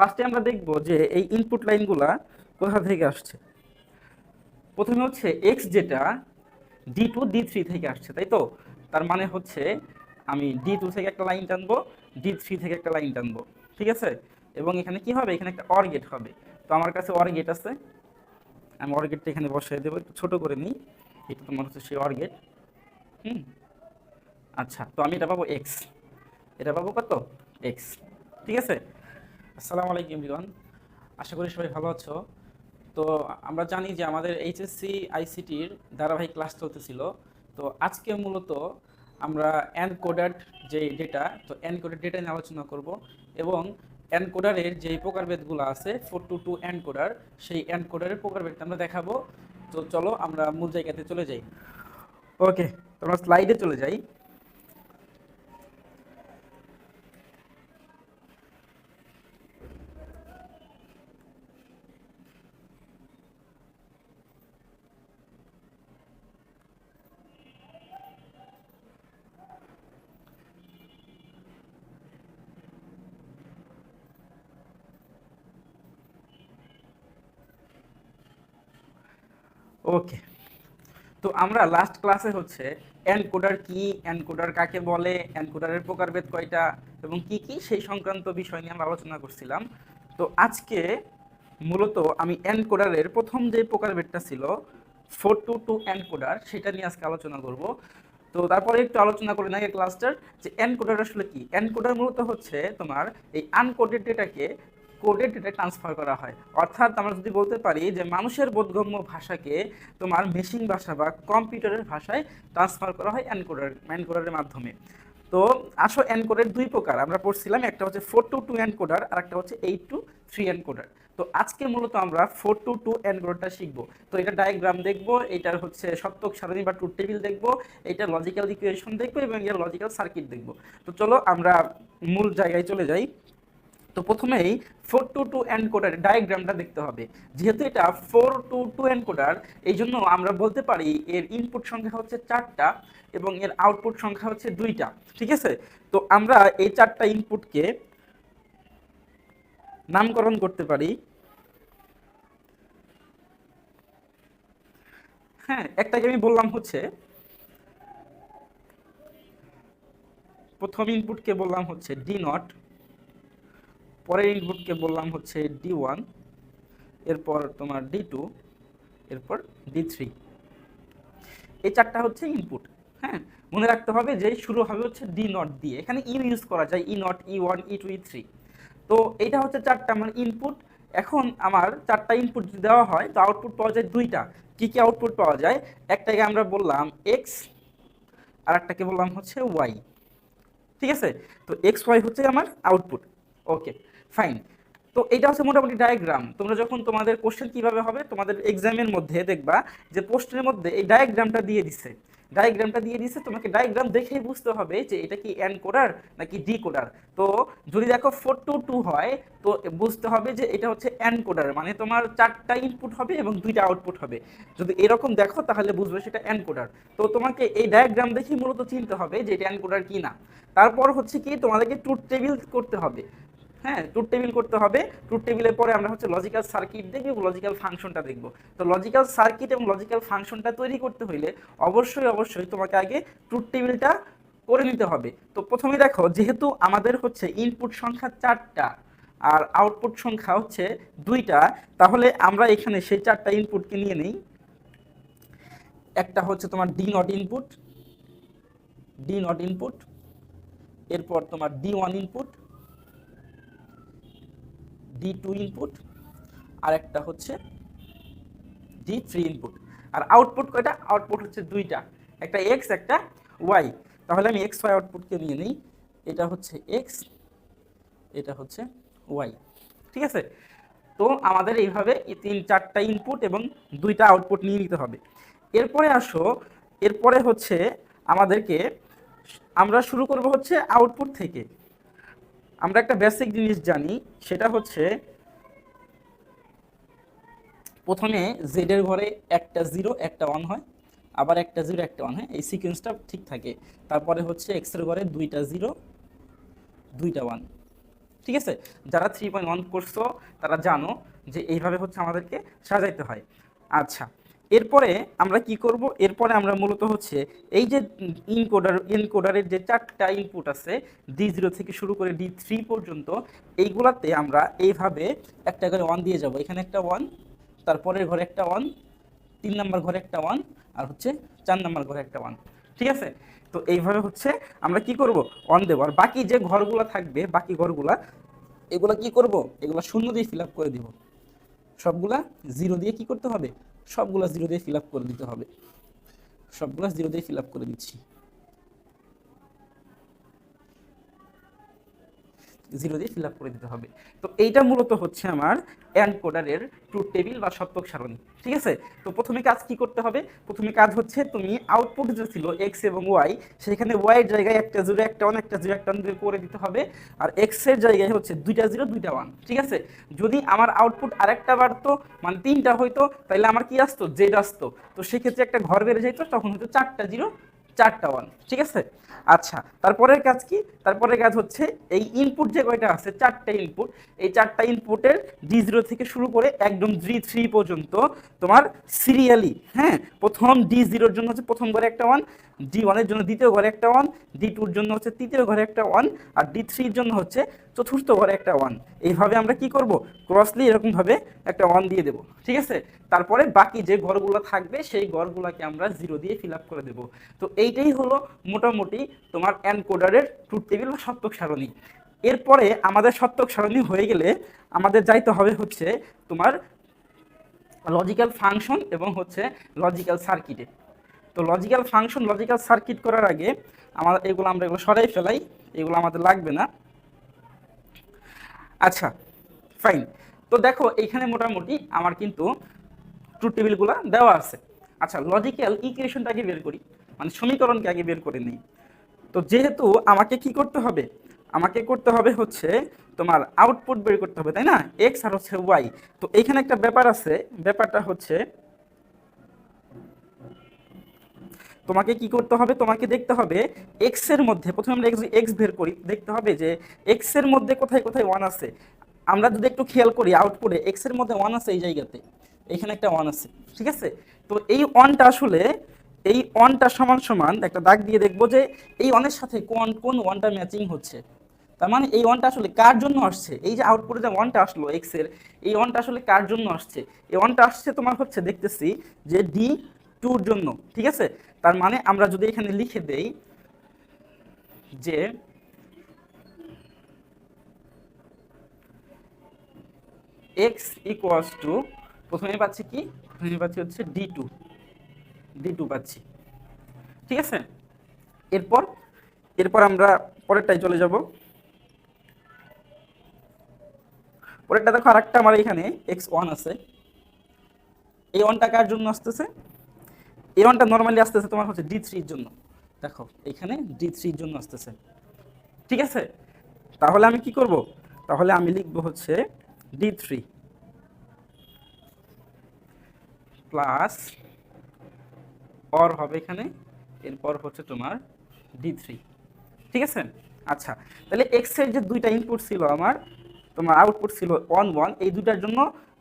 ফার্স্টে আমরা দেখব যে এই ইনপুট লাইনগুলা কোথা থেকে আসছে? প্রথমে হচ্ছে এক্স যেটা ডি টু ডি থ্রি থেকে আসছে, তাই তো? তার মানে হচ্ছে আমি ডি টু থেকে একটা লাইন টানবো ডি থ্রি থেকে একটা লাইন টানবো, ঠিক আছে? এবং এখানে কি হবে? এখানে একটা অর গেট হবে। তো আমার কাছে অর গেট আছে। আমি অর গেটটা এখানে বসিয়ে দেবো, একটু ছোটো করে নিই। এটা তোমার হচ্ছে সেই অর গেট হুম? আচ্ছা তো আমি এটা পাবো এক্স এটা পাবো কত? এক্স ঠিক আছে? আসসালামু আলাইকুম রিওয়ান আশা করি সবাই ভালো আছো। তো আমরা জানি যে আমাদের এইচএসসি, আইসিটির ধারাবাহিক ক্লাস চলতেছিল। তো আজকে মূলত আমরা এনকোডার যে ডেটা, তো এনকোডার ডেটা নিয়ে আলোচনা করব এবং এনকোডারের যে প্রকারভেদগুলো আছে ফোর টু টু এনকোডার, সেই এনকোডারের প্রকারভেদটা আমরা দেখাবো। তো চলো আমরা মূল জায়গাতে চলে যাই। ওকে তোমরা স্লাইডে চলে যাই। ওকে তো আমরা লাস্ট ক্লাসে হচ্ছে এনকোডার কি এনকোডার কাকে বলে এনকোডারের প্রকারভেদ কয়টা এবং কি কি সেই সংক্রান্ত বিষয় নিয়ে আমরা আলোচনা করছিলাম। তো আজকে মূলত আমি এনকোডারের প্রথম যে প্রকারভেদটা ছিল ফোর টু টু এনকোডার সেটা নিয়ে আজকে আলোচনা করব। তো তারপরে একটু আলোচনা করে নেই ক্লাসটার যে এনকোডার আসলে কি? এনকোডার মূলত হচ্ছে তোমার এই আনকোডেড ডেটাকে কোডেড ডেটা ট্রান্সফার করা হয়। অর্থাৎ আমরা যদি বলতে পারি যে মানুষের বোধগম্য ভাষাকে তোমার মেশিন ভাষা বা কম্পিউটারের ভাষায় ট্রান্সফার করা হয় এনকোডার এনকোডারের মাধ্যমে। তো আসো এনকোডের দুই প্রকার। আমরা পড়ছিলাম, একটা হচ্ছে ফোর টু টু এনকোডার আর একটা হচ্ছে এইট টু থ্রি এনকোডার তো আজকে মূলত আমরা ফোর টু টু এনকোডারটা শিখব। তো এটা ডায়াগ্রাম দেখব, এটার হচ্ছে সত্যক সারণী বা ট্রুথ টেবিল দেখব, এটা লজিক্যাল ইকুয়েশন দেখব এবং এর লজিক্যাল সার্কিট দেখব। তো চলো আমরা মূল জায়গায় চলে যাই। তো প্রথমেই ফোর টু টু এনকোডার ডায়াগ্রামটা দেখতে হবে। যেহেতু এটা ফোর টু টু এনকোডার এই জন্য আমরা বলতে পারি এর ইনপুট সংখ্যা হচ্ছে চারটা এবং এর আউটপুট সংখ্যা হচ্ছে দুইটা, ঠিক আছে? তো আমরা এই চারটা ইনপুটকে নামকরণ করতে পারি। হ্যাঁ একটাকে আমি বললাম হচ্ছে, প্রথম ইনপুটকে বললাম হচ্ছে ডি নট পরের ইনপুটকে বললাম হচ্ছে ডি ওয়ান এরপর তোমার ডি টু এরপর ডি থ্রি এই চারটা হচ্ছে ইনপুট হ্যাঁ? মনে রাখতে হবে যে শুরু হবে হচ্ছে ডি নট দিয়ে। এখানে ইউ ইউজ করা যায় E not E one E two E three তো এটা হচ্ছে চারটা আমার ইনপুট এখন আমার চারটা ইনপুট যদি দেওয়া হয়, তো আউটপুট পাওয়া যায় দুইটা। কি কি আউটপুট পাওয়া যায়? একটাকে আমরা বললাম এক্স আর একটাকে বললাম হচ্ছে ওয়াই ঠিক আছে? তো এক্স ওয়াই হচ্ছে আমার আউটপুট ওকে ফাইন তো এটা হচ্ছে মোটামুটি ডায়াগ্রাম তোমরা যখন তোমাদের কোশ্চেন কীভাবে হবে, তোমাদের এক্সামের মধ্যে দেখবা যে পোস্টের মধ্যে এই ডায়াগ্রামটা দিয়ে দিছে। ডায়াগ্রামটা দিয়ে দিছে, তোমাকে ডায়াগ্রাম দেখেই বুঝতে হবে যে এটা কি এন কোডার নাকি ডি কোডার তো যদি দেখো ফোর টু টু হয়, তো বুঝতে হবে যে এটা হচ্ছে এন কোডার মানে তোমার চারটা ইনপুট হবে এবং দুইটা আউটপুট হবে। যদি এরকম দেখো, তাহলে বুঝবে সেটা এন কোডার তো তোমাকে এই ডায়াগ্রাম দেখেই মূলত চিনতে হবে যে এটা এন কোডার কি না তারপর হচ্ছে কি, তোমাদেরকে ট্রুথ টেবিল করতে হবে। হ্যাঁ ট্রুথ টেবিল করতে হবে। ট্রুথ টেবিলের পরে আমরা হচ্ছে লজিক্যাল সার্কিট দেখব লজিক্যাল ফাংশনটা দেখব। তো লজিক্যাল সার্কিট এবং লজিক্যাল ফাংশনটা তৈরি করতে হইলে অবশ্যই অবশ্যই তোমাকে আগে ট্রুথ টেবিলটা করে নিতে হবে। তো প্রথমে দেখো, যেহেতু আমাদের হচ্ছে ইনপুট সংখ্যা চারটা আর আউটপুট সংখ্যা হচ্ছে দুইটা, তাহলে আমরা এখানে সেই চারটা ইনপুটকে নিয়ে নেই। একটা হচ্ছে তোমার D not input D not input এরপর তোমার D one input D two input আর একটা হচ্ছে ডি থ্রি ইনপুট আর আউটপুট কয়টা? আউটপুট হচ্ছে দুইটা। একটা এক্স একটা ওয়াই তাহলে আমি এক্স ওয়াই আউটপুটকে নিয়ে নিই। এটা হচ্ছে এক্স এটা হচ্ছে ওয়াই ঠিক আছে? তো আমাদের এইভাবে এই তিন, চারটা ইনপুট এবং দুইটা আউটপুট নিয়ে নিতে হবে। এরপরে আসো, এরপরে হচ্ছে আমাদেরকে আমরা শুরু করব হচ্ছে আউটপুট থেকে। আমরা একটা বেসিক জিনিস জানি, সেটা হচ্ছে প্রথমে জেডের ঘরে একটা জিরো একটা ওয়ান হয়, আবার একটা জিরো একটা ওয়ান হয়, এই সিকোয়েন্সটা ঠিক থাকে। তারপরে হচ্ছে এক্সের ঘরে দুইটা জিরো দুইটা ওয়ান ঠিক আছে? যারা থ্রি পয়েন্ট ওয়ান করছ, তারা জানো যে এইভাবে হচ্ছে আমাদেরকে সাজাইতে হয়। আচ্ছা এরপরে আমরা কি করব? এরপরে আমরা মূলত হচ্ছে এই যে ইনকোডার ইনকোডারের যে চারটা ইনপুট আছে ডি জিরো থেকে শুরু করে ডি থ্রি পর্যন্ত, এইগুলাতে আমরা এইভাবে একটা করে ওয়ান দিয়ে যাব। এখানে একটা ওয়ান তারপরের ঘরে একটা ওয়ান তিন নাম্বার ঘরে একটা ওয়ান আর হচ্ছে চার নাম্বার ঘরে একটা ওয়ান ঠিক আছে? তো এইভাবে হচ্ছে আমরা কি করব? অন দেবো। আর বাকি যে ঘরগুলো থাকবে, বাকি ঘরগুলা, এগুলা কি করব? এগুলা শূন্য দিয়ে ফিল করে দিব। সবগুলা জিরো দিয়ে কি করতে হবে? সবগুলা জিরো দিয়ে ফিল আপ করে দিতে হবে। সবগুলা জিরো দিয়ে ফিল আপ করে দিচ্ছি। জিরো দিয়ে ফিল আপ করে দিতে হবে। তো এইটা মূলত হচ্ছে আমার অ্যানকোডারের ট্রুথ টেবিল বা সত্যক সারণী, ঠিক আছে? তো প্রথমে কাজ কি করতে হবে? প্রথমে কাজ হচ্ছে তুমি আউটপুট যে ছিল এক্স এবং ওয়াই সেখানে ওয়াই জায়গায় একটা জিরো একটা ওয়ান একটা জিরো একটা ওয়ান করে দিতে হবে। আর এক্সের জায়গায় হচ্ছে দুইটা জিরো দুইটা ওয়ান ঠিক আছে? যদি আমার আউটপুট আরেকটা বাড়তো মানে তিনটা হইতো তাহলে আমার কি আসতো? জেড আসতো। তো সেক্ষেত্রে একটা ঘর বেড়ে যেত তখন হয়তো চারটা জিরো চারটা ওয়ান ঠিক আছে? আচ্ছা তারপরের কাজ কি? তারপরের কাজ হচ্ছে এই ইনপুট যে কয়টা আছে, চারটা ইনপুট এই চারটা ইনপুটের ডি জিরো থেকে শুরু করে একদম জি থ্রি পর্যন্ত তোমার সিরিয়ালি হ্যাঁ? প্রথম ডি জিরোর জন্য হচ্ছে প্রথম করে একটা ওয়ান ডি ওয়ানের জন্য দ্বিতীয় ঘরে একটা ওয়ান ডি টুর জন্য হচ্ছে তৃতীয় ঘরে একটা ওয়ান আর ডি থ্রির জন্য হচ্ছে চতুর্থ ঘরে একটা ওয়ান এইভাবে আমরা কি করব? ক্রসলি এরকমভাবে একটা ওয়ান দিয়ে দেবো, ঠিক আছে? তারপরে বাকি যে ঘরগুলো থাকবে, সেই ঘরগুলোকে আমরা জিরো দিয়ে ফিল আপ করে দেবো। তো এইটাই হলো মোটামুটি তোমার অ্যানকোডারের ট্রুথ টেবিল বা সত্যক সারণী। এরপরে আমাদের সত্যক সারণী হয়ে গেলে আমাদের যাইতে হবে হচ্ছে তোমার লজিক্যাল ফাংশন এবং হচ্ছে লজিক্যাল সার্কিটে তো লজিক্যাল ফাংশন লজিক্যাল সার্কিট করার আগে আমাদের এগুলো আমরা এগুলো সরাই ফেলাই, এগুলো আমাদের লাগবে না। আচ্ছা ফাইন তো দেখো এইখানে মোটামুটি আমার কিন্তু ট্রুথ টেবিলগুলো দেওয়া আছে। আচ্ছা লজিক্যাল ইকুয়েশনটা আগে বের করি মানে সমীকরণকে আগে বের করে নিই। তো যেহেতু আমাকে কি করতে হবে? আমাকে করতে হবে হচ্ছে তোমার আউটপুট বের করতে হবে, তাই না? এক্স আর হচ্ছে ওয়াই তো এইখানে একটা ব্যাপার আছে, ব্যাপারটা হচ্ছে তোমাকে কি করতে হবে? তোমাকে দেখতে হবে এক্সের মধ্যে, প্রথমে আমরা এক্স বের করি, দেখতে হবে যে এক্সের মধ্যে কোথায় কোথায় ওয়ান আছে। আমরা যদি একটু খেয়াল করি আউটপুটে এক্সের মধ্যে ওয়ান আছে এই জায়গাতে। এখানে একটা ওয়ান আছে, ঠিক আছে? তো এই ওয়ানটা আসলে, এই ওয়ানটা সমান সমান একটা দাগ দিয়ে দেখব যে এই ওয়ানের সাথে কোন কোন ওয়ানটা ম্যাচিং হচ্ছে। তার মানে এই ওয়ানটা আসলে কার জন্য আসছে? এই যে আউটপুটে যে ওয়ানটা আসলো এক্সের, এই ওয়ানটা আসলে কার জন্য আসছে? এই ওয়ানটা আসছে তোমার হচ্ছে, দেখতেছি যে ডি টুর জন্য, ঠিক আছে? তার মানে আমরা যদি এখানে লিখে দেই যে এক্স ইকুয়ালস টু প্রথমে পাচ্ছি কি? প্রথমে পাচ্ছি হচ্ছে ডি টু ডি টু পাচ্ছি। ঠিক আছে? এরপর এরপর আমরা পরেরটায় চলে যাব। পরেরটা দেখো আরেকটা আমার এখানে এক্স ওয়ান আছে। এই ওয়ানটা কার জন্য আসতেছে? ওয়ানটা নর্মালি আসতেছে তোমার হচ্ছে ডি থ্রির জন্য। দেখো, এখানে ডি থ্রির জন্য আসতেছে। ঠিক আছে? তাহলে আমি কি করব? তাহলে আমি লিখব হচ্ছে ডি থ্রি প্লাস অর হবে এখানে, এরপর হচ্ছে তোমার ডি থ্রি ঠিক আছে? আচ্ছা তাহলে এক্সের যে দুইটা ইনপুট ছিল আমার, তোমার আউটপুট ছিল ওয়ান ওয়ান এই দুইটার জন্য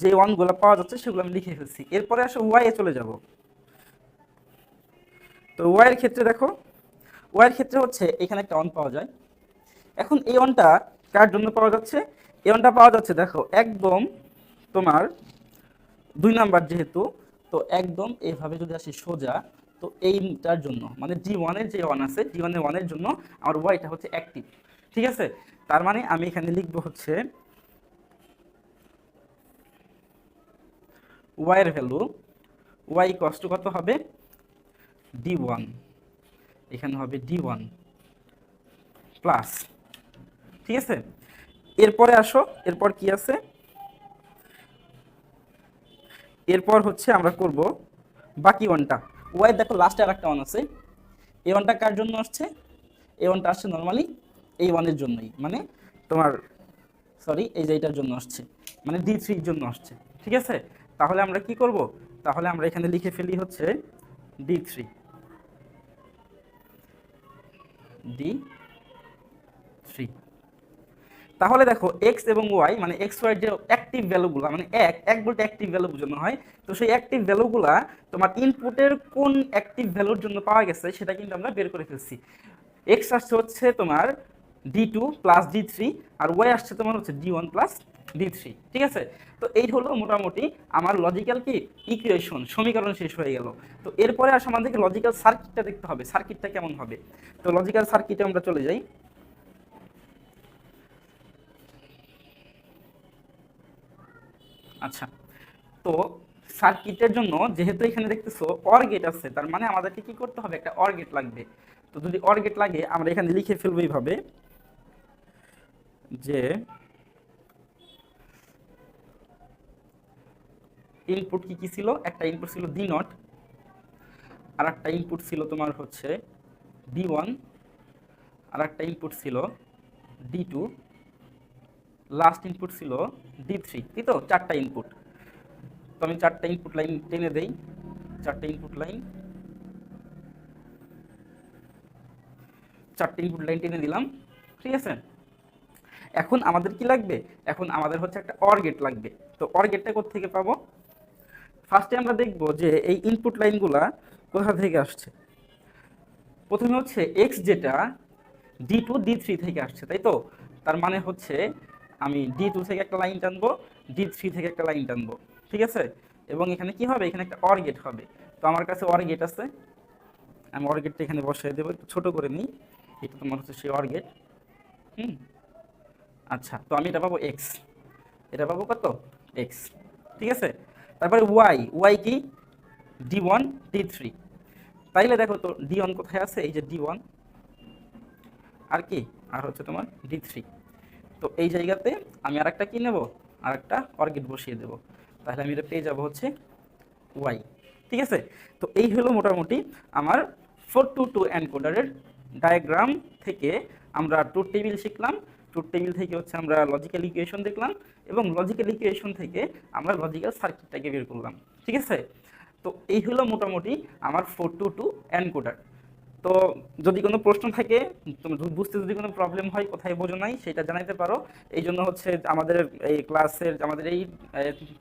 যে ওয়ানগুলো পাওয়া যাচ্ছে সেগুলো আমি লিখে ফেলছি। এরপরে আসে ওয়াই এ চলে যাব। তো ওয়াইয়ের ক্ষেত্রে দেখো ওয়াইয়ের ক্ষেত্রে হচ্ছে এখানে একটা ওয়ান পাওয়া যায়। এখন এই ওয়ানটা কার জন্য পাওয়া যাচ্ছে? এই ওয়ানটা পাওয়া যাচ্ছে দেখো, একদম তোমার দুই নাম্বার যেহেতু, তো একদম এইভাবে যদি আসি সোজা, তো এইটার জন্য মানে জি ওয়ানের যে ওয়ান আছে জি ওয়ানের ওয়ানের জন্য আমার ওয়াইটা হচ্ছে অ্যাক্টিভ ঠিক আছে? তার মানে আমি এখানে লিখব হচ্ছে ওয়াইয়ের ভ্যালু ওয়াই কষ্ট কত হবে? ডি ওয়ান এখানে হবে ডি ওয়ান প্লাস ঠিক আছে? এরপরে আসো, এরপর কি আছে? এরপর হচ্ছে আমরা করব বাকি ওয়ানটা ওয়াই দেখো লাস্টে আর একটা ওয়ান আছে। এই ওয়ানটা কার জন্য আসছে? এই ওয়ানটা আসছে নর্মালি এই ওয়ানের জন্যই। মানে তোমার সরি এই যে এটার জন্য আসছে। মানে ডি থ্রির জন্য আসছে। ঠিক আছে? তাহলে আমরা কি করব? তাহলে আমরা এখানে লিখে ফেলি হচ্ছে ডি থ্রি ডি থ্রি। তাহলে দেখো এক্স এবং ওয়াই মানে এক্স ওয়াই যে অ্যাক্টিভ ভ্যালুগুলো মানে এক এক বলতে অ্যাক্টিভ ভ্যালু বোঝানো হয়। তো সেই অ্যাক্টিভ ভ্যালুগুলা তোমার ইনপুটের কোন অ্যাক্টিভ ভ্যালুর জন্য পাওয়া গেছে সেটা কিন্তু আমরা বের করে ফেলছি। এক্স আসছে হচ্ছে তোমার D two plus D three আর ওয়াই আসছে তোমার হচ্ছে D one plus D three ঠিক আছে? তো এই হলো মোটামুটি আমার লজিক্যাল কি? ইকুয়েশন সমীকরণ শেষ হয়ে গেল। তো এরপরে আসে আমাদেরকে লজিক্যাল সার্কিটটা দেখতে হবে সার্কিটটা কেমন হবে? তো লজিক্যাল সার্কিটে আমরা চলে যাই। আচ্ছা তো সার্কিটের জন্য যেহেতু এখানে দেখতেছো অর গেট আছে, তার মানে আমাদেরকে কি করতে হবে? একটা অর গেট লাগবে। তো যদি অর গেট লাগে, আমরা এখানে লিখে ফেলব এইভাবে যে ইনপুট কি কি ছিল? একটা ইনপুট ছিল ডি নট আর একটা ইনপুট ছিল তোমার হচ্ছে ডি ওয়ান আর একটা ইনপুট ছিল ডি টু লাস্ট ইনপুট ছিল ডি থ্রি তাই তো চারটা ইনপুট তো আমি চারটা ইনপুট লাইন টেনে দেই, চারটা ইনপুট লাইন চারটে ইনপুট লাইন টেনে দিলাম, ঠিক আছে? এখন আমাদের কি লাগবে? এখন আমাদের হচ্ছে একটা অর গেট লাগবে। তো অর গেটটা থেকে পাবো? ফার্স্টে আমরা দেখব যে এই ইনপুট লাইনগুলা কোথা থেকে আসছে? প্রথমে হচ্ছে এক্স যেটা ডি টু ডি থ্রি থেকে আসছে, তাই তো? তার মানে হচ্ছে আমি ডি টু থেকে একটা লাইন টানবো ডি থ্রি থেকে একটা লাইন টানবো, ঠিক আছে? এবং এখানে কি হবে? এখানে একটা অর গেট হবে। তো আমার কাছে অর গেট আছে। আমি অর গেটটা এখানে বসিয়ে দেবো, একটু ছোটো করে নিই। এটা তোমার হচ্ছে সেই অর গেট হুম? আচ্ছা তো আমি এটা পাবো এক্স এটা পাবো কত? এক্স ঠিক আছে? তারপরে ওয়াই ওয়াই কি? ডি ওয়ান ডি থ্রি তাইলে দেখো তো ডি ওয়ান কোথায় আছে? এই যে ডি ওয়ান আর কি? আর হচ্ছে তোমার ডি থ্রি তো এই জায়গাতে আমি আর একটা কী নেব? আর একটা অর্গেট বসিয়ে দেবো। তাহলে আমি এটা পেয়ে যাব হচ্ছে ওয়াই ঠিক আছে? তো এই হলো মোটামুটি আমার ফোর টু টু অ্যানকোডারের ডায়াগ্রাম থেকে আমরা টুর টেবিল শিখলাম। টুর টেবিল থেকে হচ্ছে আমরা লজিক্যাল ইকুয়েশন দেখলাম এবং লজিক্যাল ইকুয়েশন থেকে আমরা লজিক্যাল সার্কিটটাকে বের করলাম, ঠিক আছে? তো এই হলো মোটামুটি আমার ফোর টু টু অ্যানকোডার তো যদি কোনো প্রশ্ন থাকে বুঝতে যদি কোনো প্রবলেম হয়, কোথায় বোঝো নাই, সেটা জানাইতে পারো। এই জন্য হচ্ছে আমাদের এই ক্লাসের আমাদের এই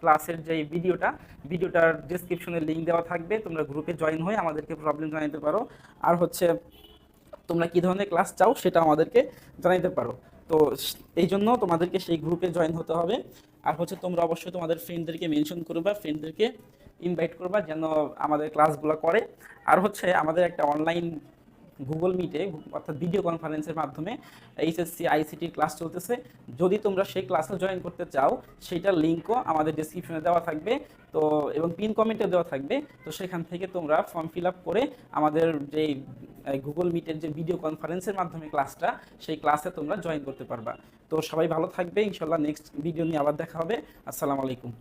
ক্লাসের যে ভিডিওটা ভিডিওটার ডিসক্রিপশনে লিঙ্ক দেওয়া থাকবে। তোমরা গ্রুপে জয়েন হয়ে আমাদেরকে প্রবলেম জানাইতে পারো। আর হচ্ছে তোমরা কী ধরনের ক্লাস চাও সেটা আমাদেরকে জানাইতে পারো। তো এই জন্য তোমাদেরকে সেই গ্রুপে জয়েন হতে হবে। আর হচ্ছে তোমরা অবশ্যই তোমাদের ফ্রেন্ডদেরকে মেনশন করবা ফ্রেন্ডদেরকে ইনভাইট করবা যেন আমাদের ক্লাসগুলো করে। আর হচ্ছে আমাদের একটা অনলাইন গুগল মিটে অর্থাৎ ভিডিও কনফারেন্সের মাধ্যমে এইচএসসি আইসিটির ক্লাস চলতেছে। যদি তোমরা সেই ক্লাসে জয়েন করতে চাও, সেটার লিঙ্কও আমাদের ডিসক্রিপশনে দেওয়া থাকবে। তো, এবং পিন কমেন্টে দেওয়া থাকবে। তো সেখান থেকে তোমরা ফর্ম ফিল আপ করে আমাদের যে গুগল মিটের যে ভিডিও কনফারেন্সের মাধ্যমে ক্লাসটা সেই ক্লাসে তোমরা জয়েন করতে পারবা। তো সবাই ভালো থাকবে। ইনশাল্লাহ নেক্সট ভিডিও নিয়ে আবার দেখা হবে। আসসালামু আলাইকুম।